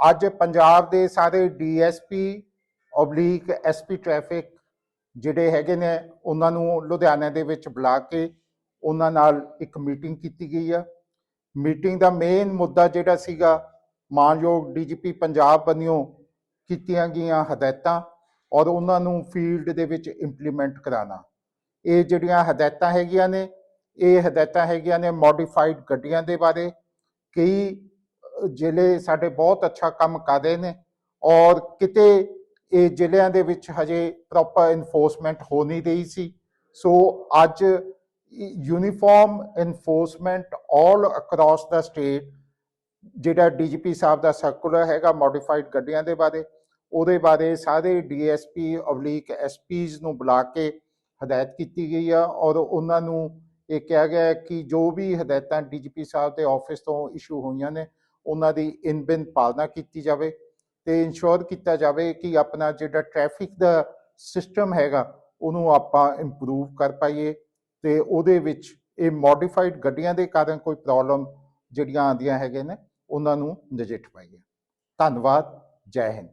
ਅੱਜ ਪੰਜਾਬ ਦੇ ਸਾਰੇ ਡੀਐਸਪੀ, ਓਬਲੀਕ, ਐਸਪੀ ਟ੍ਰੈਫਿਕ ਜਿਹੜੇ ਹੈਗੇ ਨੇ, ਉਹਨਾਂ ਨੂੰ ਲੁਧਿਆਣੇ ਦੇ ਵਿੱਚ ਬੁਲਾ ਕੇ ਉਹਨਾਂ ਨਾਲ ਇੱਕ ਮੀਟਿੰਗ ਕੀਤੀ ਗਈ ਆ। ਮੀਟਿੰਗ ਦਾ ਮੇਨ ਮੁੱਦਾ ਜਿਹੜਾ ਸੀਗਾ, ਮਾਨਯੋਗ ਡੀਜੀਪੀ ਪੰਜਾਬ ਵੱਲੋਂ ਕੀਤੀਆਂ ਗਈਆਂ ਹਦਾਇਤਾਂ ਔਰ ਉਹਨਾਂ ਨੂੰ ਫੀਲਡ ਦੇ ਵਿੱਚ ਇੰਪਲੀਮੈਂਟ ਕਰਾਉਣਾ। ਇਹ ਜਿਹੜੀਆਂ ਹਦਾਇਤਾਂ ਹੈਗੀਆਂ ਨੇ, ਇਹ ਹਦਾਇਤਾਂ ਹੈਗੀਆਂ ਨੇ ਮੋਡੀਫਾਈਡ ਗੱਡੀਆਂ ਦੇ ਬਾਰੇ। ਕਈ ਜ਼ਿਲ੍ਹੇ ਸਾਡੇ ਬਹੁਤ ਅੱਛਾ ਕੰਮ ਕਰ ਰਹੇ ਨੇ ਔਰ ਕਿਤੇ ਇਹ ਜ਼ਿਲ੍ਹਿਆਂ ਦੇ ਵਿੱਚ ਹਜੇ ਪ੍ਰੋਪਰ ਇਨਫੋਰਸਮੈਂਟ ਹੋ ਨਹੀਂ ਰਹੀ ਸੀ। ਸੋ ਅੱਜ uniform enforcement all across the state ਜਿਹੜਾ ਡੀਜੀਪੀ ਸਾਹਿਬ ਦਾ ਸਰਕੂਲਰ ਹੈਗਾ ਮੋਡੀਫਾਈਡ ਗੱਡੀਆਂ ਦੇ ਬਾਰੇ, ਉਹਦੇ ਬਾਰੇ ਸਾਰੇ ਡੀਐਸਪੀ ਓਬਲੀਕ ਐਸਪੀਜ਼ ਨੂੰ ਬੁਲਾ ਕੇ ਹਦਾਇਤ ਕੀਤੀ ਗਈ ਆ ਔਰ ਉਹਨਾਂ ਨੂੰ ਇਹ ਕਿਹਾ ਗਿਆ ਕਿ ਜੋ ਵੀ ਹਦਾਇਤਾਂ ਡੀਜੀਪੀ ਸਾਹਿਬ ਦੇ ਆਫਿਸ ਤੋਂ ਇਸ਼ੂ ਹੋਈਆਂ ਨੇ ਉਹਨਾਂ ਦੀ ਇਨ ਬਿਨ ਪਾਲਣਾ ਕੀਤੀ ਜਾਵੇ ਤੇ ਇਨਸ਼ੋਰ ਕੀਤਾ ਜਾਵੇ ਕਿ ਆਪਣਾ ਜਿਹੜਾ ਟ੍ਰੈਫਿਕ ਦਾ ਸਿਸਟਮ ਹੈਗਾ, ਉਹਨੂੰ ਆਪਾਂ ਇੰਪਰੂਵ ਕਰ ਪਾਈਏ ਤੇ ਉਹਦੇ ਵਿੱਚ ਇਹ ਮੋਡੀਫਾਈਡ ਗੱਡੀਆਂ ਦੇ ਕਾਰਨ ਕੋਈ ਪ੍ਰੋਬਲਮ ਜਿਹੜੀਆਂ ਆਉਂਦੀਆਂ ਹੈਗੇ ਨੇ, ਉਹਨਾਂ ਨੂੰ ਨਜਿੱਠ ਪਾਈਏ। ਧੰਨਵਾਦ, ਜੈ ਹਿੰਦ।